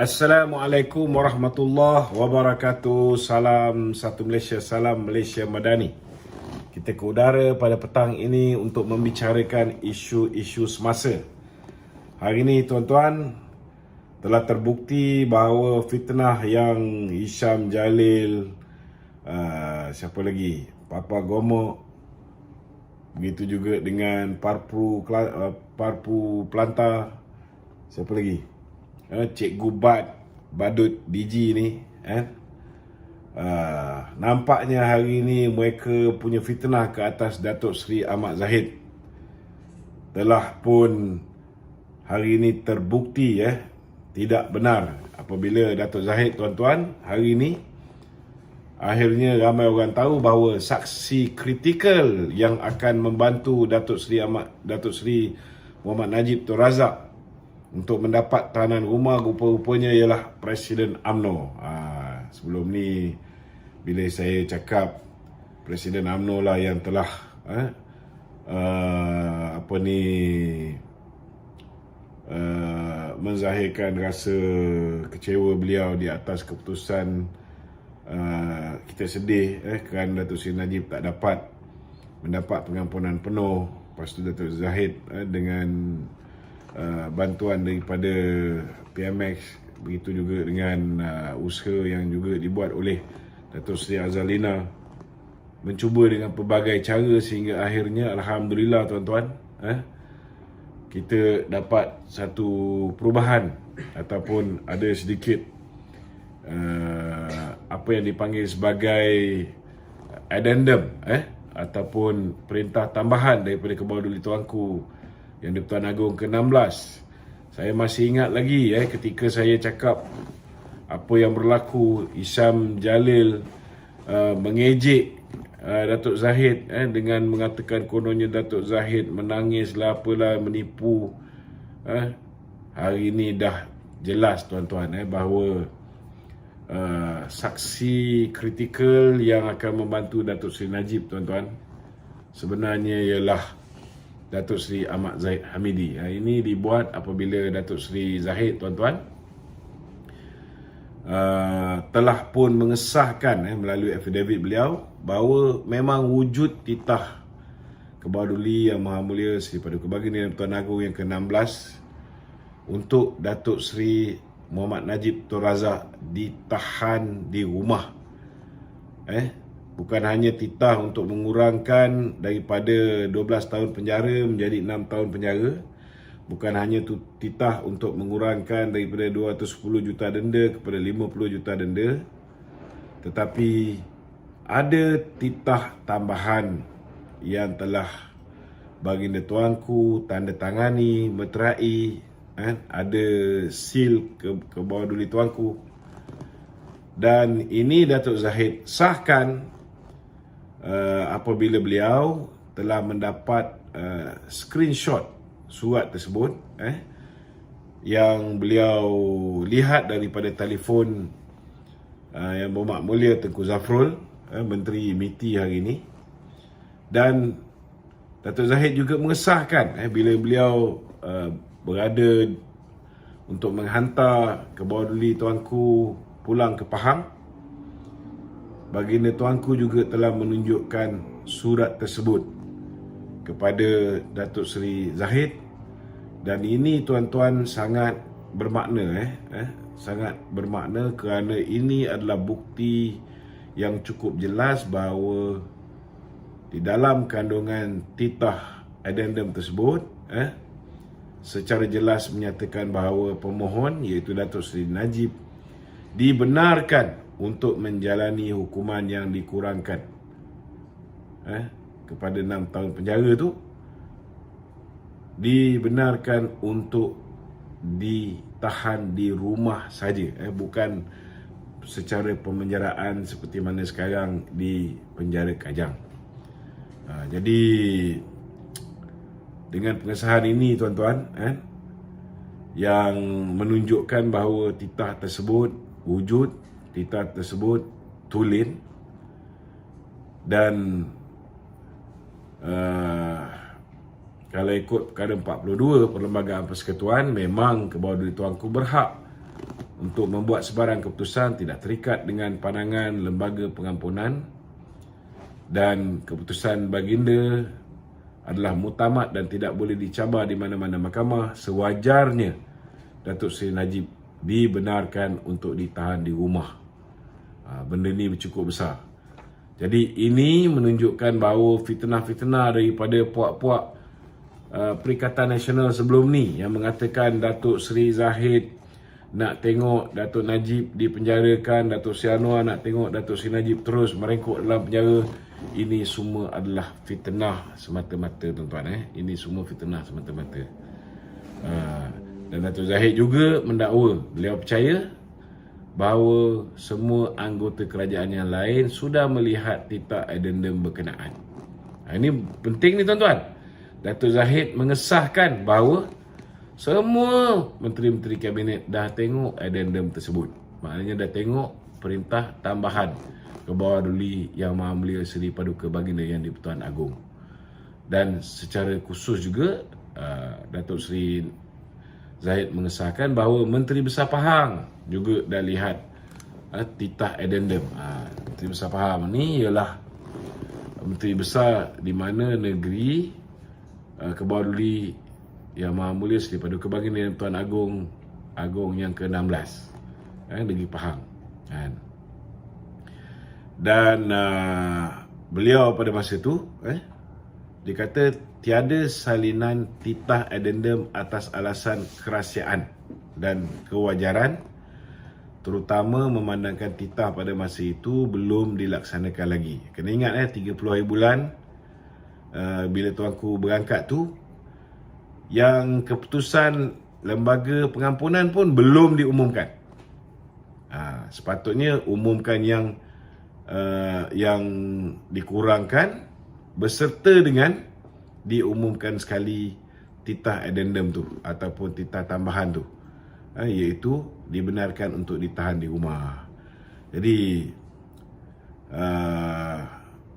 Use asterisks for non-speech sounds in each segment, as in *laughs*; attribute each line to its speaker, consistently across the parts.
Speaker 1: Assalamualaikum warahmatullahi wabarakatuh. Salam satu Malaysia, salam Malaysia Madani. Kita ke udara pada petang ini untuk membicarakan isu-isu semasa. Hari ini tuan-tuan telah terbukti bahawa fitnah yang Hisham Jalil uh, siapa lagi? Papa Gomo begitu juga dengan Parpu uh, Parpu Planta siapa lagi? Uh, Cikgu Bad Badut DG ni eh? uh, nampaknya hari ini mereka punya fitnah ke atas Datuk Seri Ahmad Zahid telah pun hari ini terbukti eh tidak benar apabila Datuk Zahid tuan-tuan hari ini akhirnya ramai orang tahu bahawa saksi kritikal yang akan membantu Datuk Seri Ahmad Datuk Seri Muhammad Najib Tun Razak untuk mendapat tahanan rumah rupa-rupanya ialah Presiden AMNO. Ha, sebelum ni bila saya cakap Presiden AMNO lah yang telah eh, uh, apa ni uh, menzahirkan rasa kecewa beliau di atas keputusan uh, kita sedih eh, kerana Datuk Seri Najib tak dapat mendapat pengampunan penuh. Lepas tu Datuk Zahid eh, dengan Uh, bantuan daripada PMX begitu juga dengan uh, usaha yang juga dibuat oleh Datuk Seri Azalina mencuba dengan pelbagai cara sehingga akhirnya Alhamdulillah tuan-tuan eh, kita dapat satu perubahan ataupun ada sedikit uh, apa yang dipanggil sebagai addendum eh, ataupun perintah tambahan daripada Kebawah Duli Tuanku yang di-Pertuan Agong ke-16. Saya masih ingat lagi eh ketika saya cakap apa yang berlaku Isam Jalil uh, mengejek uh, Datuk Zahid eh dengan mengatakan kononnya Datuk Zahid menangis lah apalah menipu eh hari ini dah jelas tuan-tuan eh bahawa uh, saksi kritikal yang akan membantu Datuk Seri Najib tuan-tuan sebenarnya ialah Datuk Seri Ahmad Zahid Hamidi. Ha, ini dibuat apabila Datuk Seri Zahid tuan-tuan uh, telah pun mengesahkan eh, melalui affidavit beliau bahawa memang wujud titah Kebaduli Yang Maha Mulia Seri Paduka Baginda dan Tuan Agong yang ke-16 untuk Datuk Seri Muhammad Najib Tun Razak ditahan di rumah. Eh, bukan hanya titah untuk mengurangkan daripada 12 tahun penjara menjadi 6 tahun penjara bukan hanya titah untuk mengurangkan daripada 210 juta denda kepada 50 juta denda tetapi ada titah tambahan yang telah baginda tuanku tanda tangani meterai eh, ada seal ke, ke bawah duli tuanku. Dan ini Datuk Zahid sahkan uh, apabila beliau telah mendapat uh, screenshot surat tersebut eh yang beliau lihat daripada telefon uh, yang bermak mulia Tengku Zafrul eh, Menteri MITI hari ini. Dan Datuk Zahid juga mengesahkan eh, bila beliau uh, berada untuk menghantar ke bawah duli tuanku pulang ke Pahang baginda tuanku juga telah menunjukkan surat tersebut kepada Datuk Seri Zahid. Dan ini tuan-tuan sangat bermakna eh, eh sangat bermakna kerana ini adalah bukti yang cukup jelas bahawa di dalam kandungan titah addendum tersebut eh secara jelas menyatakan bahawa pemohon iaitu Datuk Seri Najib dibenarkan untuk menjalani hukuman yang dikurangkan eh, kepada 6 tahun penjara tu dibenarkan untuk ditahan di rumah saja eh, bukan secara pemenjaraan seperti mana sekarang di penjara Kajang. Ha, jadi dengan pengesahan ini tuan-tuan eh, yang menunjukkan bahawa titah tersebut wujud titah tersebut tulen dan uh, kalau ikut perkara 42 perlembagaan persekutuan memang kebawah diri tuanku berhak untuk membuat sebarang keputusan tidak terikat dengan pandangan lembaga pengampunan dan keputusan baginda adalah mutamat dan tidak boleh dicabar di mana-mana mahkamah sewajarnya Datuk Seri Najib dibenarkan untuk ditahan di rumah. Ha, benda ni cukup besar. Jadi ini menunjukkan bahawa fitnah-fitnah daripada puak-puak uh, Perikatan Nasional sebelum ni yang mengatakan Datuk Seri Zahid nak tengok Datuk Najib dipenjarakan, Datuk Seri Anwar nak tengok Datuk Seri Najib terus merengkuk dalam penjara. Ini semua adalah fitnah semata-mata tuan-tuan eh. Ini semua fitnah semata-mata. Uh, dan Datuk Zahid juga mendakwa beliau percaya bahawa semua anggota kerajaan yang lain sudah melihat titah addendum berkenaan. Ha, ini penting ni tuan-tuan. Datuk Zahid mengesahkan bahawa semua menteri-menteri kabinet dah tengok addendum tersebut. Maknanya dah tengok perintah tambahan ke bawah duli yang Maha Mulia Seri Paduka Baginda yang di-Pertuan Agong. Dan secara khusus juga uh, Datuk Seri Zahid mengesahkan bahawa Menteri Besar Pahang juga dah lihat uh, titah addendum. Uh, Menteri Besar Pahang ni ialah Menteri Besar di mana negeri uh, Kebauduli yang Maha Mulia Baginda yang Tuan Agong Agong yang ke-16 eh, negeri Pahang kan. Dan uh, beliau pada masa itu eh, dia kata tiada salinan titah addendum atas alasan kerahsiaan dan kewajaran terutama memandangkan titah pada masa itu belum dilaksanakan lagi. Kena ingat eh 30 hari bulan uh, bila tuanku berangkat tu yang keputusan lembaga pengampunan pun belum diumumkan. Ha, sepatutnya umumkan yang uh, yang dikurangkan beserta dengan diumumkan sekali titah addendum tu ataupun titah tambahan tu. Ha, iaitu dibenarkan untuk ditahan di rumah. Jadi uh,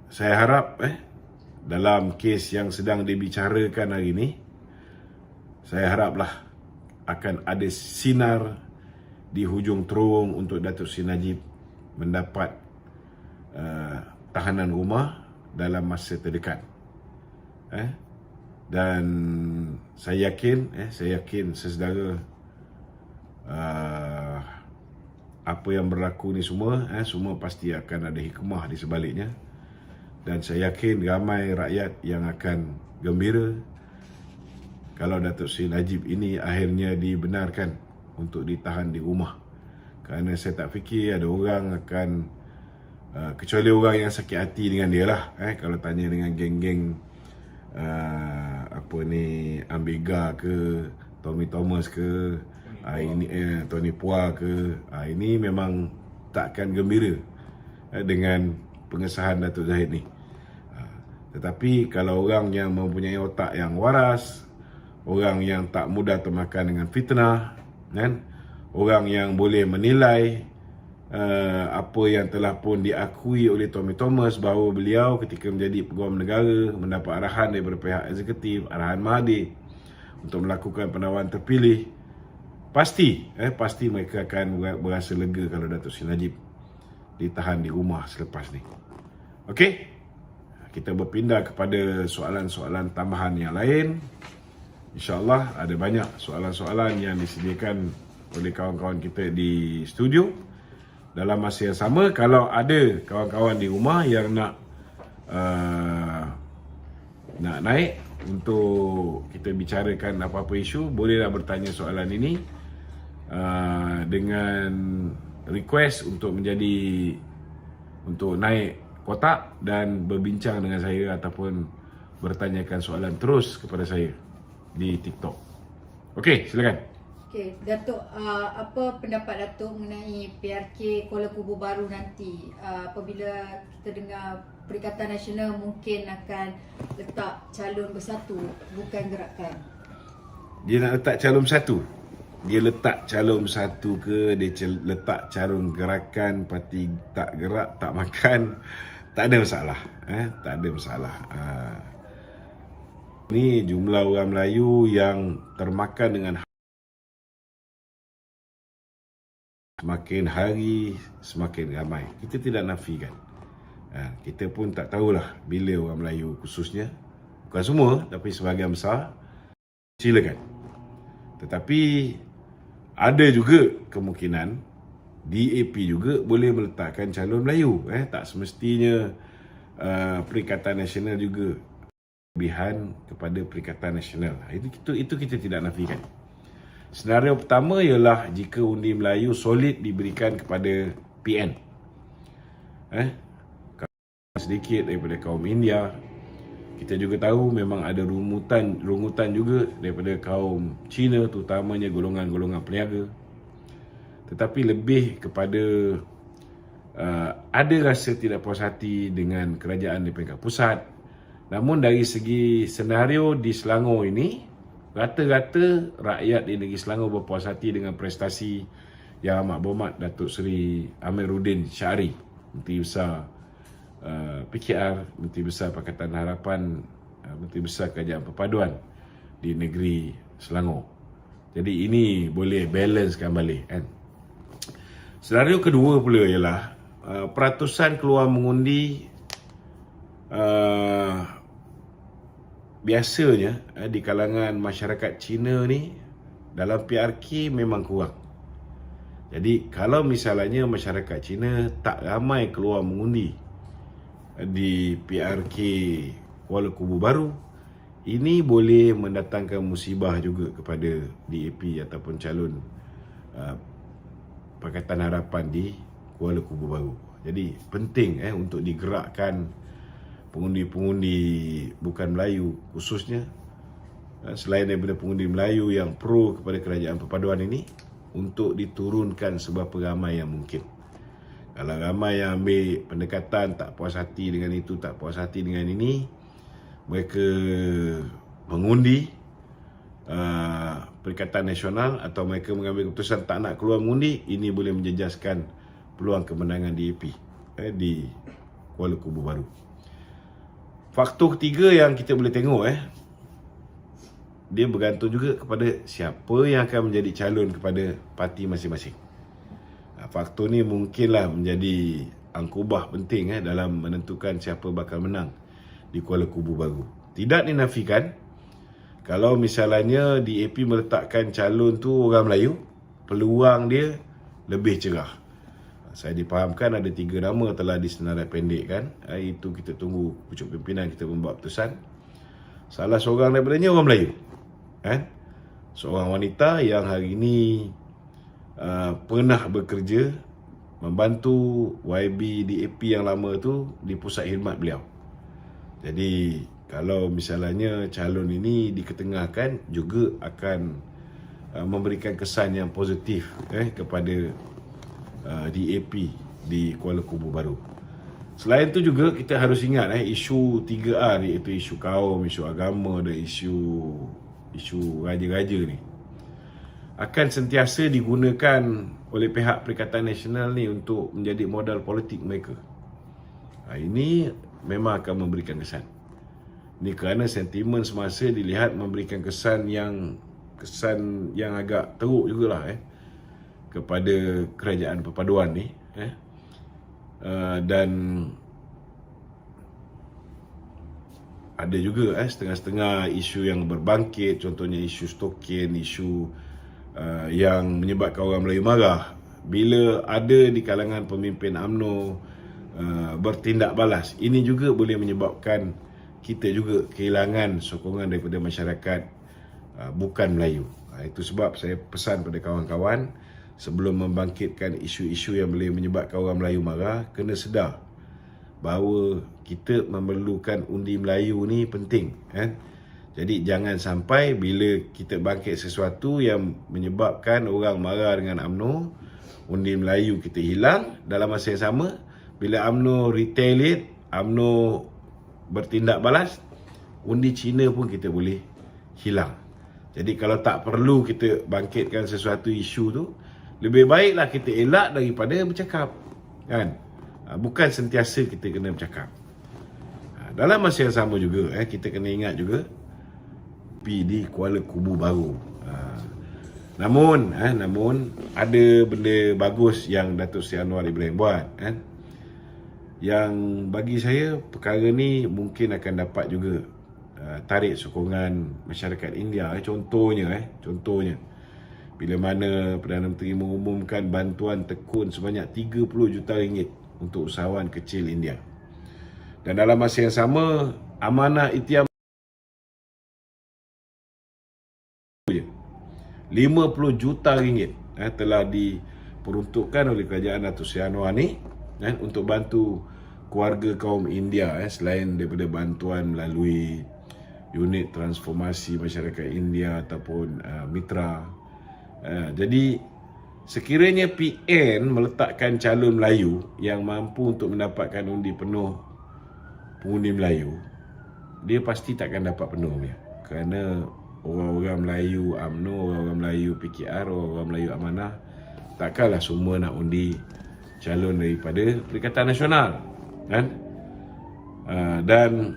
Speaker 1: saya harap eh dalam kes yang sedang dibicarakan hari ini saya haraplah akan ada sinar di hujung terung untuk Datuk Seri Najib mendapat uh, tahanan rumah dalam masa terdekat eh? Dan saya yakin eh saya yakin sesedara uh, apa yang berlaku ni semua eh semua pasti akan ada hikmah di sebaliknya. Dan saya yakin ramai rakyat yang akan gembira kalau Datuk Seri Najib ini akhirnya dibenarkan untuk ditahan di rumah. Kerana saya tak fikir ada orang akan uh, kecuali orang yang sakit hati dengan dia lah eh kalau tanya dengan geng-geng uh, apa ni Ambega ke Tommy Thomas ke uh, ini eh, Tony Pua ke uh, ini memang takkan gembira uh, dengan pengesahan Datuk Zahid ni. Uh, tetapi kalau orang yang mempunyai otak yang waras orang yang tak mudah termakan dengan fitnah kan? Orang yang boleh menilai uh, apa yang telah pun diakui oleh Tommy Thomas bahawa beliau ketika menjadi peguam negara mendapat arahan daripada pihak eksekutif, arahan Mahathir untuk melakukan penawaran terpilih pasti eh pasti mereka akan berasa lega kalau Datuk Seri Najib ditahan di rumah selepas ni. Okey. Kita berpindah kepada soalan-soalan tambahan yang lain. InsyaAllah ada banyak soalan-soalan yang disediakan oleh kawan-kawan kita di studio dalam masa yang sama kalau ada kawan-kawan di rumah yang nak uh, nak naik untuk kita bicarakan apa-apa isu bolehlah bertanya soalan ini uh, dengan request untuk menjadi untuk naik kotak dan berbincang dengan saya ataupun bertanyakan soalan terus kepada saya di TikTok. Okey, silakan.
Speaker 2: Okey, Datuk, uh, apa pendapat Datuk mengenai PRK Kuala Kubu baru nanti? Uh, apabila kita dengar Perikatan Nasional mungkin akan letak calon bersatu, bukan gerakan.
Speaker 1: Dia nak letak calon bersatu? Dia letak calon bersatu ke, dia letak calon gerakan, parti tak gerak, tak makan, tak ada masalah. Eh? Tak ada masalah. Uh, ni jumlah orang Melayu yang termakan dengan semakin hari semakin ramai. Kita tidak nafikan. Ha, kita pun tak tahulah bila orang Melayu khususnya, bukan semua tapi sebahagian besar, silakan. Tetapi ada juga kemungkinan DAP juga boleh meletakkan calon Melayu. Eh, tak semestinya uh, Perikatan Nasional juga kelebihan kepada Perikatan Nasional. Itu, itu, itu kita tidak nafikan. Senario pertama ialah jika undi Melayu solid diberikan kepada PN. Eh, sedikit daripada kaum India. Kita juga tahu memang ada rumutan rungutan juga daripada kaum Cina terutamanya golongan-golongan peniaga. Tetapi lebih kepada uh, ada rasa tidak puas hati dengan kerajaan di peringkat pusat. Namun dari segi senario di Selangor ini Rata-rata rakyat di negeri Selangor berpuas hati dengan prestasi Yang Amat Berhormat Datuk Seri Amiruddin Syari Menteri Besar uh, PKR Menteri Besar Pakatan Harapan uh, Menteri Besar Kerajaan Perpaduan Di negeri Selangor. Jadi ini boleh balancekan balik kan? Senario kedua pula ialah uh, Peratusan keluar mengundi uh, biasanya eh, di kalangan masyarakat Cina ni dalam PRK memang kurang. Jadi kalau misalnya masyarakat Cina tak ramai keluar mengundi eh, di PRK Kuala Kubu Baru, ini boleh mendatangkan musibah juga kepada DAP ataupun calon uh, Pakatan Harapan di Kuala Kubu Baru. Jadi penting eh untuk digerakkan pengundi-pengundi bukan Melayu khususnya eh, selain daripada pengundi Melayu yang pro kepada kerajaan perpaduan ini untuk diturunkan seberapa ramai yang mungkin. Kalau ramai yang ambil pendekatan tak puas hati dengan itu, tak puas hati dengan ini, mereka mengundi uh, Perikatan Nasional atau mereka mengambil keputusan tak nak keluar mengundi, ini boleh menjejaskan peluang kemenangan DAP eh, di Kuala Kubu Baru. Faktor ketiga yang kita boleh tengok eh dia bergantung juga kepada siapa yang akan menjadi calon kepada parti masing-masing. Ha, faktor ni mungkinlah menjadi angkubah penting eh dalam menentukan siapa bakal menang di Kuala Kubu Baru. Tidak dinafikan kalau misalnya DAP meletakkan calon tu orang Melayu, peluang dia lebih cerah saya dipahamkan ada tiga nama telah disenarai pendek kan? Itu kita tunggu pucuk pimpinan kita membuat keputusan. Salah seorang daripadanya orang Melayu kan? Seorang wanita yang hari ini uh, pernah bekerja membantu YB DAP yang lama tu di pusat khidmat beliau. Jadi kalau misalnya calon ini diketengahkan juga akan uh, memberikan kesan yang positif eh kepada uh, DAP di Kuala Kubu Baru. Selain itu juga kita harus ingat eh isu 3R iaitu isu kaum, isu agama dan isu isu raja-raja ni akan sentiasa digunakan oleh pihak Perikatan Nasional ni untuk menjadi modal politik mereka. Ha, ini memang akan memberikan kesan. Ini kerana sentimen semasa dilihat memberikan kesan yang kesan yang agak teruk jugalah eh kepada kerajaan perpaduan ni eh. Uh, dan ada juga eh setengah-setengah isu yang berbangkit. Contohnya isu stokin isu uh, yang menyebabkan orang Melayu marah. Bila ada di kalangan pemimpin AMNO uh, bertindak balas ini juga boleh menyebabkan kita juga kehilangan sokongan daripada masyarakat uh, bukan Melayu. Uh, itu sebab saya pesan pada kawan-kawan sebelum membangkitkan isu-isu yang boleh menyebabkan orang Melayu marah, kena sedar bahawa kita memerlukan undi Melayu ni penting. Kan? Jadi jangan sampai bila kita bangkit sesuatu yang menyebabkan orang marah dengan UMNO, undi Melayu kita hilang dalam masa yang sama, bila UMNO retaliate, UMNO bertindak balas, undi Cina pun kita boleh hilang. Jadi kalau tak perlu kita bangkitkan sesuatu isu tu, lebih baiklah kita elak daripada bercakap. Kan? Ha, bukan sentiasa kita kena bercakap. Ha, dalam masa yang sama juga, eh, kita kena ingat juga, di Kuala Kubu Baru. Ha, Namun eh, namun ada benda bagus yang Datuk Seri Anwar Ibrahim buat kan. Yang bagi saya perkara ni mungkin akan dapat juga tarik sokongan masyarakat India eh. contohnya eh contohnya bila mana Perdana Menteri mengumumkan bantuan tekun sebanyak 30 juta ringgit untuk usahawan kecil India. Dan dalam masa yang sama amanah itiam 50 juta ringgit eh, telah diperuntukkan oleh kerajaan Datuk Seri Anwar ni eh, untuk bantu keluarga kaum India eh, selain daripada bantuan melalui unit transformasi masyarakat India ataupun uh, mitra. Uh, jadi sekiranya PN meletakkan calon Melayu yang mampu untuk mendapatkan undi penuh pengundi Melayu, dia pasti takkan dapat penuh dia. Kerana orang-orang Melayu UMNO, orang-orang Melayu PKR, orang-orang Melayu Amanah takkanlah semua nak undi calon daripada Perikatan Nasional kan uh, dan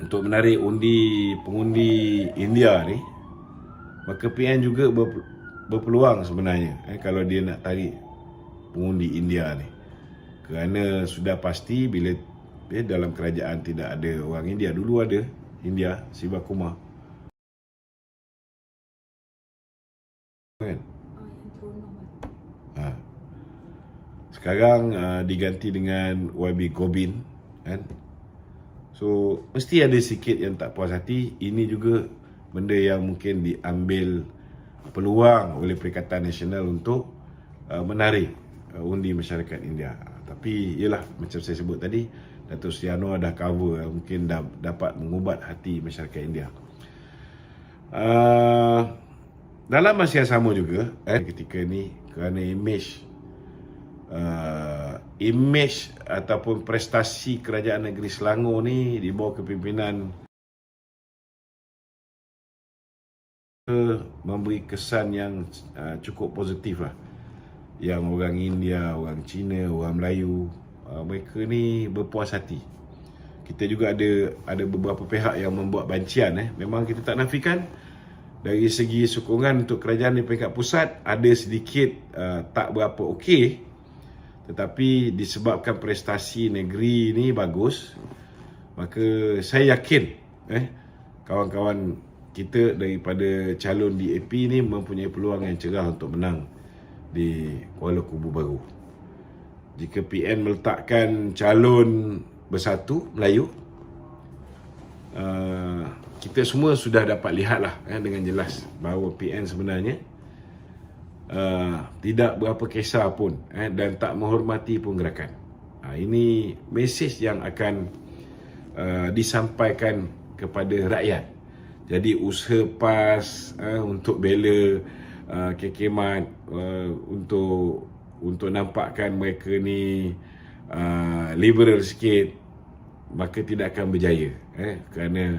Speaker 1: untuk menarik undi pengundi India ni maka PN juga ber, berpeluang sebenarnya eh, kalau dia nak tarik pengundi India ni kerana sudah pasti bila eh, dalam kerajaan tidak ada orang India dulu ada India Siva Kumar kan. Ha. Sekarang uh, diganti dengan YB Gobin kan. So mesti ada sikit yang tak puas hati. Ini juga benda yang mungkin diambil peluang oleh Perikatan Nasional untuk uh, menarik uh, undi masyarakat India. Tapi ialah macam saya sebut tadi Datuk Seri Anwar dah cover uh, mungkin dah dapat mengubat hati masyarakat India. Uh, dalam masa yang sama juga eh, ketika ni kerana image uh, image ataupun prestasi kerajaan negeri Selangor ni di bawah kepimpinan memberi kesan yang uh, cukup positif lah yang orang India, orang Cina, orang Melayu uh, mereka ni berpuas hati. Kita juga ada ada beberapa pihak yang membuat bancian eh. Memang kita tak nafikan dari segi sokongan untuk kerajaan di peringkat pusat ada sedikit uh, tak berapa okey. Tetapi disebabkan prestasi negeri ni bagus maka saya yakin eh kawan-kawan kita daripada calon DAP ni mempunyai peluang yang cerah untuk menang di Kuala Kubu Baru jika PN meletakkan calon bersatu Melayu uh, kita semua sudah dapat lihatlah eh, dengan jelas bahawa PN sebenarnya uh, tidak berapa kisah pun eh, dan tak menghormati pun gerakan. Uh, ini mesej yang akan uh, disampaikan kepada rakyat. Jadi usaha PAS uh, untuk bela uh, kekemat uh, untuk untuk nampakkan mereka ni uh, liberal sikit maka tidak akan berjaya eh kerana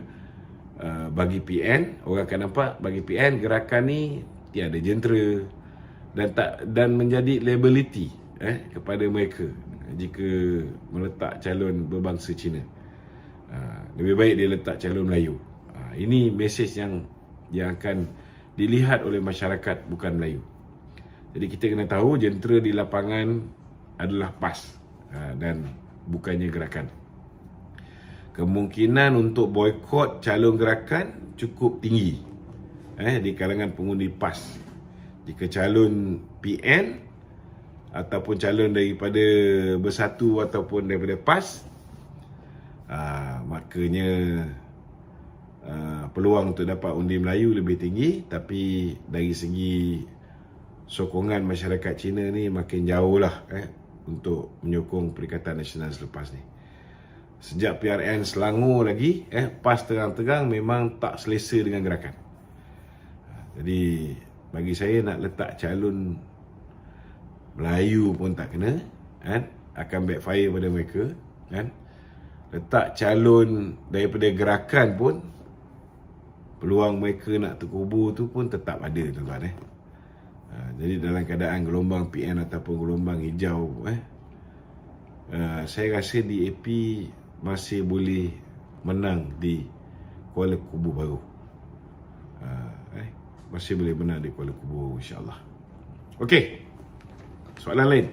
Speaker 1: uh, bagi PN orang akan nampak bagi PN gerakan ni tiada jentera dan tak dan menjadi liability eh kepada mereka jika meletak calon berbangsa Cina. Uh, lebih baik dia letak calon Melayu. Ini mesej yang yang akan dilihat oleh masyarakat bukan Melayu. Jadi kita kena tahu jentera di lapangan adalah PAS uh, dan bukannya gerakan kemungkinan untuk boikot calon gerakan cukup tinggi eh di kalangan pengundi PAS. Jika calon PN ataupun calon daripada Bersatu ataupun daripada PAS aa, makanya aa, peluang untuk dapat undi Melayu lebih tinggi tapi dari segi sokongan masyarakat Cina ni makin jauh lah eh untuk menyokong Perikatan Nasional selepas ni sejak PRN Selangor lagi eh PAS terang-terang memang tak selesa dengan gerakan. Jadi bagi saya nak letak calon Melayu pun tak kena kan akan backfire pada mereka kan letak calon daripada gerakan pun peluang mereka nak terkubur tu pun tetap ada tuan-tuan eh. Ha, jadi dalam keadaan gelombang PN ataupun gelombang hijau eh uh, saya rasa DAP masih boleh menang di Kuala Kubu Baru. Uh, eh. masih boleh menang di Kuala Lumpur insyaAllah. Okey. Soalan lain?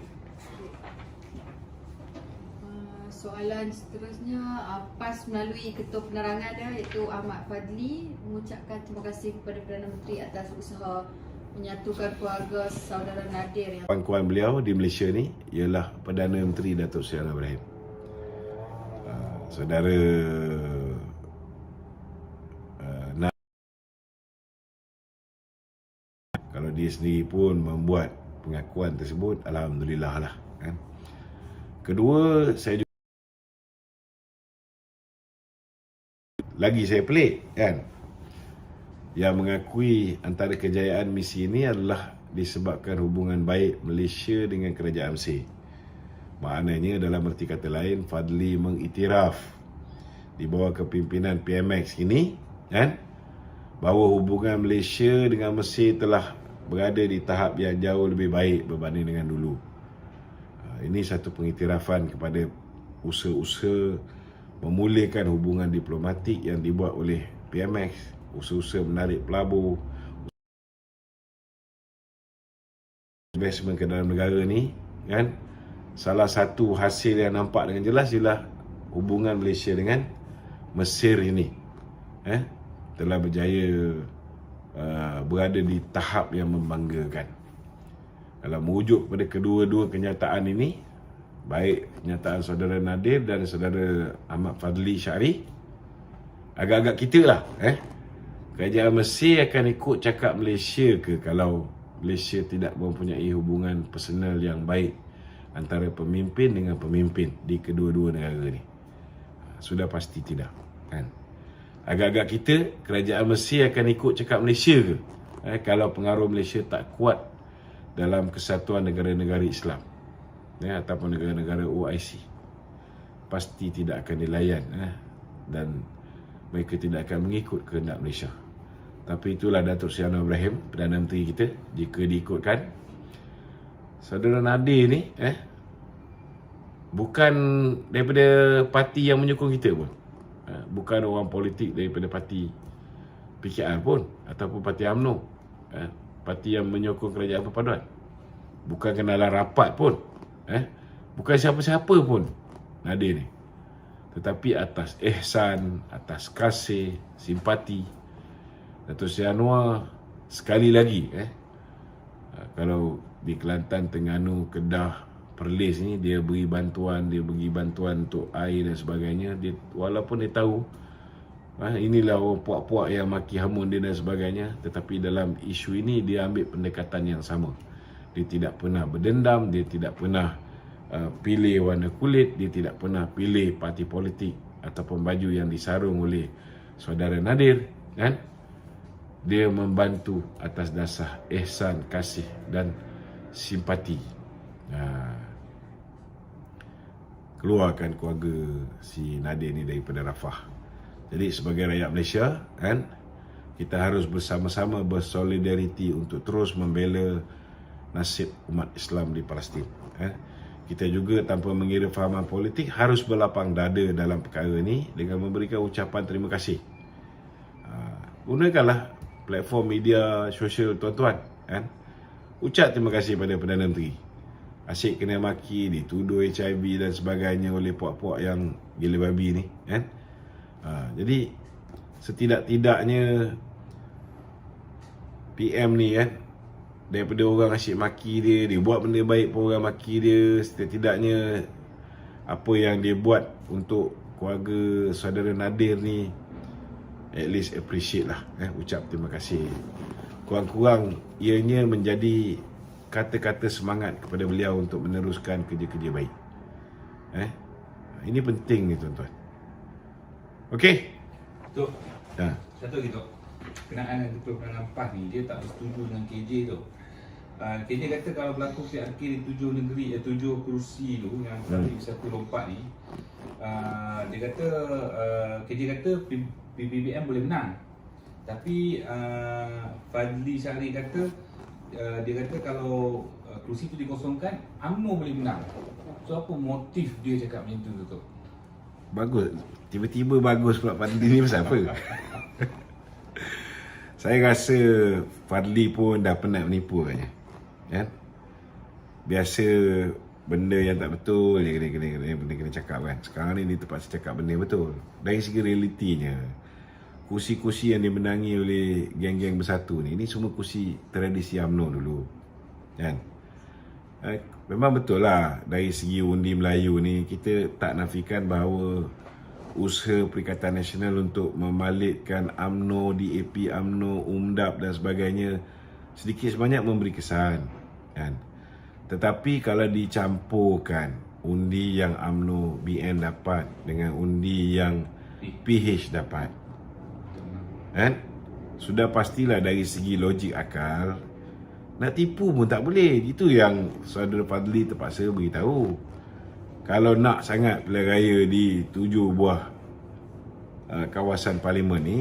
Speaker 2: Uh, soalan seterusnya uh, PAS melalui ketua penerangan dia iaitu Ahmad Fadli mengucapkan terima kasih kepada Perdana Menteri atas usaha menyatukan keluarga saudara Nadir yang
Speaker 1: Pangkuan beliau di Malaysia ni ialah Perdana Menteri Datuk Seri Anwar Ibrahim. Uh, saudara uh, kalau dia sendiri pun membuat pengakuan tersebut alhamdulillah lah kan. Kedua saya juga lagi saya pelik kan yang mengakui antara kejayaan misi ini adalah disebabkan hubungan baik Malaysia dengan kerajaan Mesir. Maknanya dalam erti kata lain Fadli mengiktiraf di bawah kepimpinan PMX ini kan bahawa hubungan Malaysia dengan Mesir telah berada di tahap yang jauh lebih baik berbanding dengan dulu. Ah, Ini satu pengiktirafan kepada usaha-usaha memulihkan hubungan diplomatik yang dibuat oleh PMX, usaha-usaha menarik pelabur, investment ke dalam negara ni kan? Salah satu hasil yang nampak dengan jelas ialah hubungan Malaysia dengan Mesir ini eh? Telah berjaya uh, berada di tahap yang membanggakan. Kalau merujuk kepada kedua-dua kenyataan ini baik kenyataan saudara Nadir dan saudara Ahmad Fadli Syari agak-agak kita lah eh kerajaan Mesir akan ikut cakap Malaysia ke kalau Malaysia tidak mempunyai hubungan personal yang baik antara pemimpin dengan pemimpin di kedua-dua negara ni. Sudah pasti tidak. Kan? Agak-agak kita, kerajaan Mesir akan ikut cakap Malaysia ke? Eh, kalau pengaruh Malaysia tak kuat dalam kesatuan negara-negara Islam eh, ataupun negara-negara OIC. Pasti tidak akan dilayan eh, dan mereka tidak akan mengikut kehendak Malaysia. Tapi itulah Datuk Seri Anwar Ibrahim, Perdana Menteri kita, jika diikutkan. Saudara Nadir ni, eh, bukan daripada parti yang menyokong kita pun. Eh, bukan orang politik daripada parti PKR pun, ataupun parti UMNO. Parti yang menyokong kerajaan perpaduan. Bukan kenalan rapat pun. Eh, bukan siapa-siapa pun Nadir ni. Tetapi atas ihsan, atas kasih, simpati, Datuk Seri Anwar sekali lagi eh ah, kalau di Kelantan, Terengganu, Kedah, Perlis ni dia beri bantuan, dia bagi bantuan untuk air dan sebagainya. Dia walaupun dia tahu ah, inilah orang puak-puak yang maki hamun dia dan sebagainya, tetapi dalam isu ini dia ambil pendekatan yang sama. Dia tidak pernah berdendam, dia tidak pernah uh, pilih warna kulit, dia tidak pernah pilih parti politik ataupun baju yang disarung oleh saudara Nadir, kan? dia membantu atas dasar ihsan, kasih dan simpati. Ha. Keluarkan keluarga si Nadir ni daripada Rafah. Jadi sebagai rakyat Malaysia, kan, kita harus bersama-sama bersolidariti untuk terus membela nasib umat Islam di Palestin. Eh. Kita juga tanpa mengira fahaman politik harus berlapang dada dalam perkara ini dengan memberikan ucapan terima kasih. Ha, gunakanlah platform media sosial tuan-tuan kan ucap terima kasih pada Perdana Menteri asyik kena maki dituduh HIV dan sebagainya oleh puak-puak yang gila babi ni kan ha, jadi setidak-tidaknya PM ni kan daripada orang asyik maki dia dia buat benda baik pun orang maki dia. Setidak-tidaknya apa yang dia buat untuk keluarga saudara Nadir ni at least appreciate lah eh, ucap terima kasih. Kurang-kurang ianya menjadi kata-kata semangat kepada beliau untuk meneruskan kerja-kerja baik. Eh? Ini penting ni tuan-tuan. Okey?
Speaker 3: Tok,
Speaker 1: ha.
Speaker 3: satu lagi Tok. Kenaan dengan Ketua Peranan PAS ni, dia tak bersetuju dengan KJ tu. Uh, KJ kata kalau berlaku PRK di tujuh negeri, eh, tujuh kerusi tu yang Fadli bisa lompat ni, uh, dia kata, uh, KJ kata PBBM boleh menang. Tapi uh, Fadli Syari kata, uh, dia kata kalau uh, kerusi tu dikosongkan, UMNO boleh menang. So apa motif dia cakap macam tu Tok?
Speaker 1: bagus tiba-tiba bagus pula Fadli ni pasal apa *laughs* Saya rasa Fadli pun dah penat menipu. Kan? Biasa benda yang tak betul dia kena kena kena, kena, kena cakap kan. Sekarang ni dia terpaksa cakap benda betul. Dari segi realitinya, kursi-kursi yang dimenangi oleh geng-geng bersatu ni, ni semua kursi tradisi UMNO dulu. Kan? Eh, memang betul lah dari segi undi Melayu ni kita tak nafikan bahawa usaha Perikatan Nasional untuk membalikkan AMNO, DAP AMNO, UMDAP dan sebagainya sedikit sebanyak memberi kesan kan. Tetapi kalau dicampurkan undi yang AMNO BN dapat dengan undi yang PH dapat kan? Sudah pastilah dari segi logik akal nak tipu pun tak boleh. Itu yang saudara Fadli terpaksa beritahu kalau nak sangat pilihan raya di tujuh buah uh, kawasan parlimen ni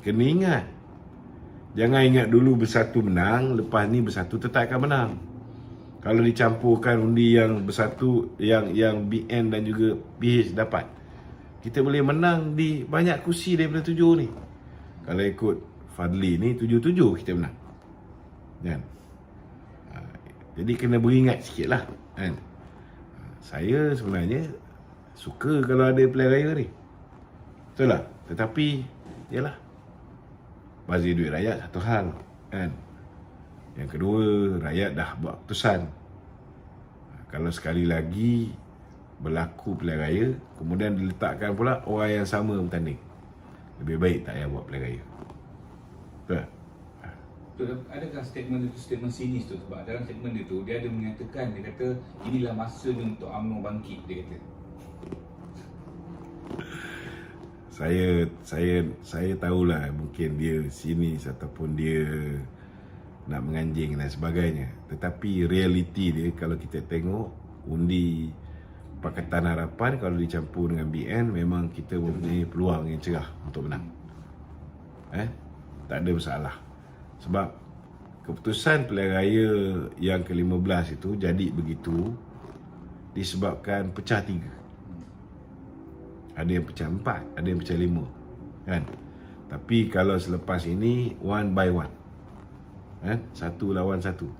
Speaker 1: kena ingat. Jangan ingat dulu bersatu menang lepas ni bersatu tetap akan menang. Kalau dicampurkan undi yang bersatu yang yang BN dan juga PH dapat kita boleh menang di banyak kursi daripada tujuh ni. Kalau ikut Fadli ni tujuh-tujuh kita menang. Kan? Ha, jadi kena beringat sikit lah kan saya sebenarnya suka kalau ada pilihan raya ni. Betul lah tetapi yalah. Bazir duit rakyat satu hal kan? Yang kedua rakyat dah buat keputusan. Kalau sekali lagi berlaku pilihan raya kemudian diletakkan pula orang yang sama bertanding. Lebih baik tak payah buat pilihan raya. Betul tak?
Speaker 3: Adakah statement itu statement sinis tu? Sebab dalam statement dia tu dia ada menyatakan dia kata inilah masanya untuk UMNO bangkit dia kata.
Speaker 1: saya saya saya tahulah mungkin dia sini ataupun dia nak menganjing dan sebagainya. Tetapi realiti dia kalau kita tengok undi Pakatan Harapan kalau dicampur dengan BN memang kita mempunyai peluang yang cerah untuk menang. Eh? Tak ada masalah sebab keputusan pilihan raya yang ke-15 itu jadi begitu disebabkan pecah tiga ada yang pecah empat, ada yang pecah lima. Kan? Tapi kalau selepas ini, one by one. Kan? Satu lawan satu.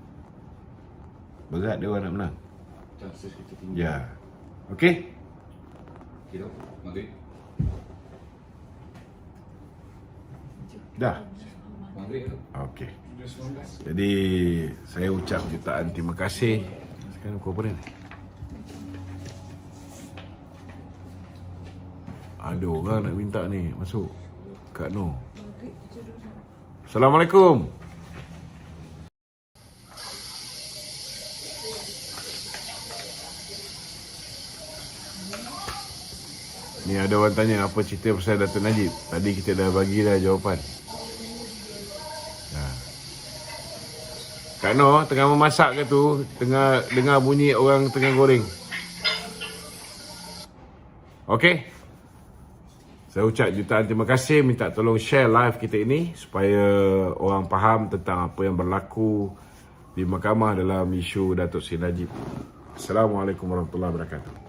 Speaker 1: Berat dia orang nak menang.
Speaker 3: Chances kita tinggi.
Speaker 1: Ya. Okey?
Speaker 3: Okey tak? Maghrib.
Speaker 1: Dah. Okey. Jadi, saya ucap jutaan terima kasih. Sekarang pukul berapa ni? Ada orang nak minta ni masuk. Kak Noh. Assalamualaikum. Ni ada orang tanya apa cerita pasal Datuk Najib. Tadi kita dah bagi dah jawapan. Kak Noh tengah memasak ke tu? Tengah dengar bunyi orang tengah goreng. Okey. Saya ucap jutaan terima kasih minta tolong share live kita ini supaya orang faham tentang apa yang berlaku di mahkamah dalam isu Datuk Seri Najib. Assalamualaikum warahmatullahi wabarakatuh.